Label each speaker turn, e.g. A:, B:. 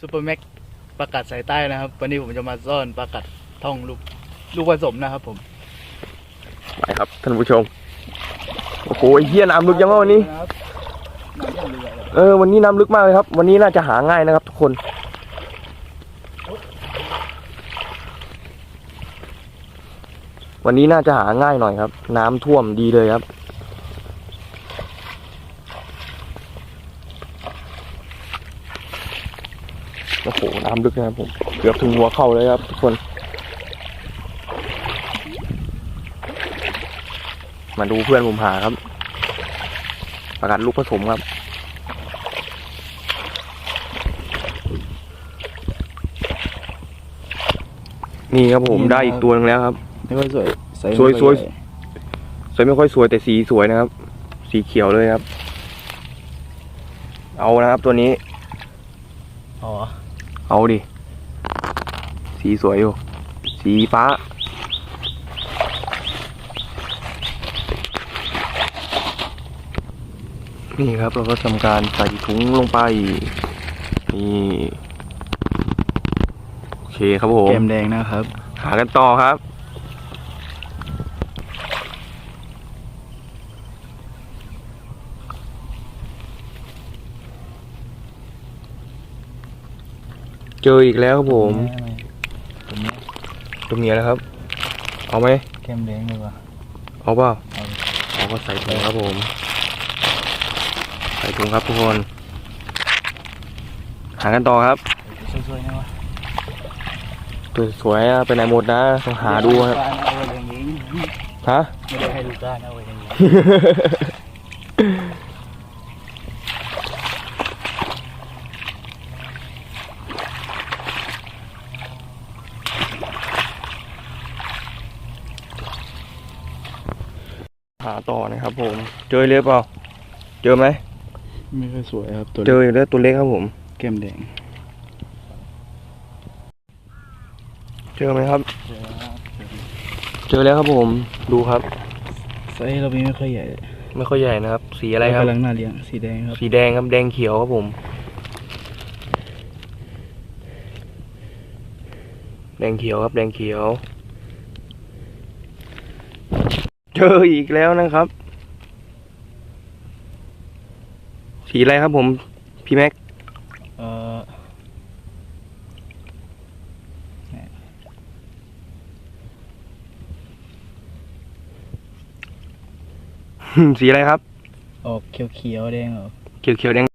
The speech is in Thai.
A: ซูเปอร์แม็กประกาศสายใต้นะครับ วันนี้ผมจะมาซ่อนประกาศท่องลูกลูกผสมนะครับผม
B: ไปครับท่านผู้ชม โอ้โหไอ้เหี้ยน้ำลึกยังวะวันนี้
A: ครับน้ำยังเอเลย
B: เออวันนี้น้ำลึกมากเลยครับ วันนี้น่าจะหาง่ายนะครับ ทุกคน วันนี้น่าจะหาง่ายหน่อยครับ น้ำท่วมดีเลยครับ โอ้โหน้ำลึกนะครับผมเกือบถึงหัวเข่าเลยครับทุกคน มาดูเพื่อนผมหาครับ ประกาศลูกผสมครับนี่ครับผมได้อีกตัวหนึงแล้วครับ
A: ไม่ค่อยสวยใส
B: วย
A: ไม่
B: ส
A: ค่
B: วย
A: ใหญ่
B: สวยไม่ค่อยสวยแต่สีสวยนะครับ สีเขียวเลยครับ เอานะครับตัวนี้
A: อ๋อ
B: เอาดิ สีสวยอยู่ สีฟ้า นี่ครับเราก็ทำการใส่ถุงลงไป นี่ โอเคครับผม
A: แก้มแดงนะครับ
B: หากันต่อครับ เจออีกแล้วครับผม
A: ตรงนี้
B: ตัวเมียแล้วครับ เอาไหม
A: แก้มแดงเลยว่ะ
B: เอาเปล่า
A: เอา
B: เอาก็ใส่ถุงครับผม ใส่ถุงครับทุกคน หากันต่อครับ
A: สวยๆนะวะ
B: ตัวสวยอะไปไหนหมดนะต้องหาดูครับ
A: เอาไว้อย่างนี้
B: ฮะ
A: ไม่ได้ให้ดูการเอาไว้อย่างนี้า
B: ต่อนะครับ ผม เจอเลยเปล่า เจอไหม
A: ไม่ค่อยสวยครับตัว
B: เจออยู่แล้วตัวเล็กครับผม
A: แก้มแดง
B: เจอไหมครับ เจอแล้วครับผม ดูครับ
A: ไซส์เราไม่ค่อยใหญ่
B: ไม่ค่อยใหญ่นะครับ สีอะไรครับ
A: กำลังน่าเลี้ยง สีแดงครับ
B: สีแดงครับ แดงเขียวครับผม แดงเขียวครับ แดงเขียว เจออีกแล้วนะครับ สีอะไรครับผม พี่แม็ก
A: เอ่อ
B: สีอะไรครับ
A: ออกเขียวๆแดงเหรอ
B: เขียวเขียวๆแดง